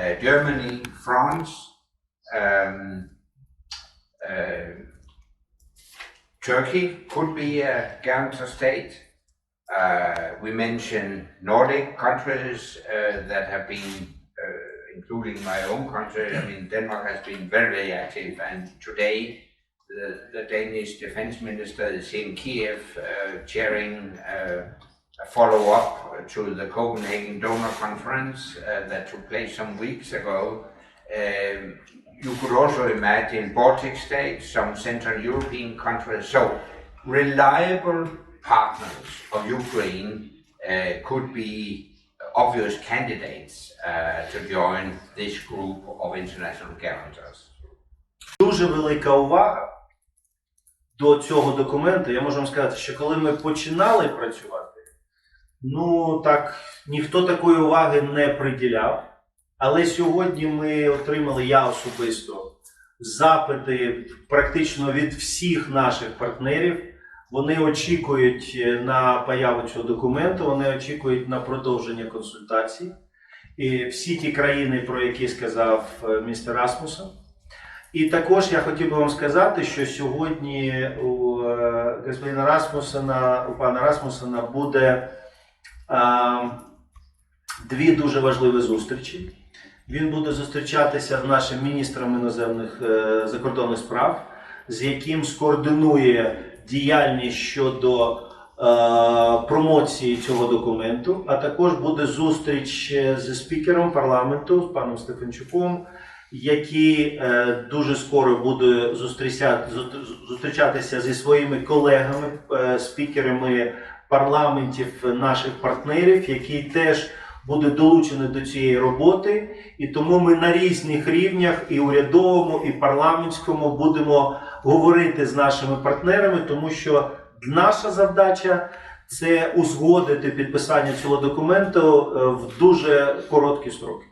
uh, Germany, France, um, uh, Turkey could be a guarantor state. Uh, we mentioned Nordic countries uh, that have been, uh, including my own country. I mean, Denmark has been very, very active, and today the, the Danish defense minister is in Kiev chairing a follow up to the Copenhagen Donor Conference uh, that took place some weeks ago. Um, you could also imagine Baltic states, some Central European countries. So, reliable partners of Ukraine uh, could be obvious candidates uh, to join this group of international guarantors. Дуже велика увага до цього документу. Я можу вам сказати, що коли ми починали працювати, Ну так ніхто такої уваги не приділяв. Але сьогодні ми отримали я особисто запити практично від всіх наших партнерів. Вони очікують е, на появу цього документу, вони очікують на продовження консультацій. І всі ті країни, про які сказав е, містер Расмусон. І також я хотів би вам сказати, що сьогодні у е, господина Расмусена, у пана Расмусена буде дві дуже важливі зустрічі. Він буде зустрічатися з нашим міністром іноземних е, закордонних справ, з яким скоординує діяльність щодо е, промоції цього документу. А також буде зустріч е, зі спікером парламенту, з паном Стефанчуком, який дуже скоро буде зустрічатися зі своїми колегами, спікерами парламентів наших партнерів, який теж буде долучений до цієї роботи. І тому ми на різних рівнях, і урядовому, і парламентському, будемо говорити з нашими партнерами, тому що наша завдача це узгодити підписання цього документу е, в дуже короткі строки.